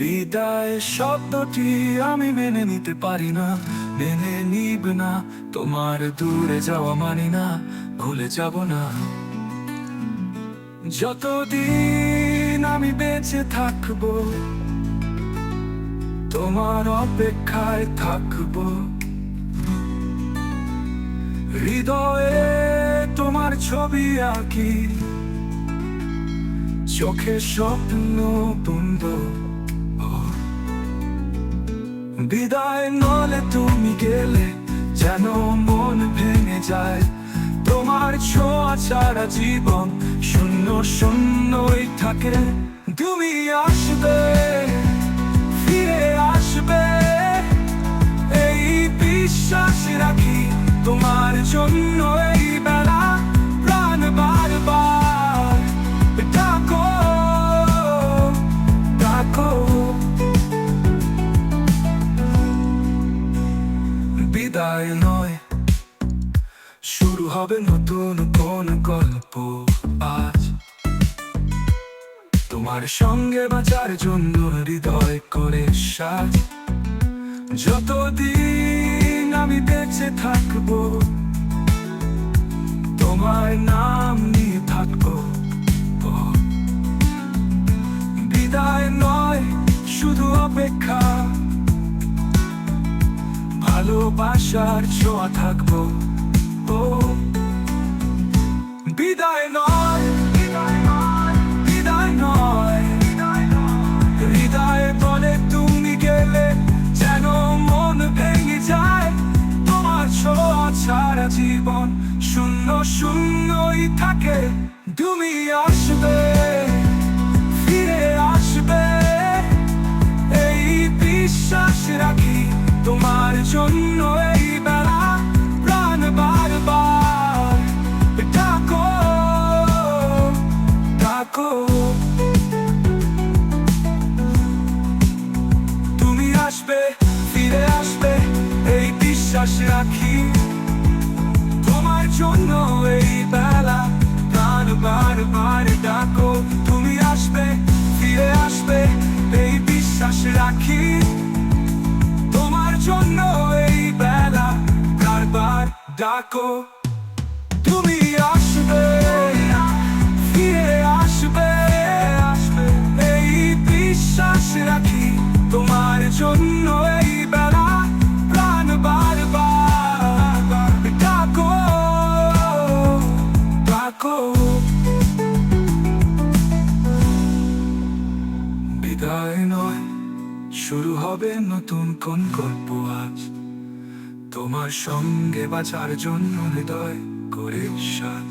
বিদায় শব্দটি আমি মেনে নিতে পারি না। মেনে নিব না, তোমার দূরে যাওয়া মানি না, ভুলে যাব না। যতদিন আমি বেঁচে থাকব, তোমার অপেক্ষায় থাকব। হৃদয়ে তোমার ছবি আঁকি, চোখে স্বপ্ন তুন্দ বিদায় নলে তুমি গেলে যেন মন ভেঙে যায়। তোমার ছোঁয়া ছাড়া জীবন শূন্য শূন্যই থাকে। তুমি আসবে, ফিরে আসবে। এই বিশ্বাস রাখি তোমার জন্য বিদায় নয়। শুরু হবে নতুন কোন গল্প আজ। তোমার সঙ্গে বাঁচার জন্য হৃদয় করে সাজ। যতদিন আমি বেঁচে থাকব, তোমার নাম নিয়ে থাকব বিদায় নয়, শুধু অপেক্ষা ভালোবাসার ছোঁয়া থাকব। ও, বিদায় নয় বলে তুমি গেলে যেন মন ভেঙে যায়। তোমার জীবন শূন্য শূন্যই থাকে। তুমি আসবে। জন্য এই বেলা প্রাণ বারবার। ডাকো ডাকো। তুমি আসবে, ফিরে আসবে, এই বিশ্বাস রাখি। তোমার জন্য এই বেলা প্রাণ বারবার ডাকো। ডাকো, তুমি আসবে, ফিরে আসবে আসবে। এই বিশ্বাস রাখি, তোমার জন্য এই প্রাণ বারবার। ডাকো ডাকো। বিদায় নয়, শুরু হবে নতুন কোন গল্প আজ। তোমার সঙ্গে বাঁচার জন্য হৃদয় করে সাজ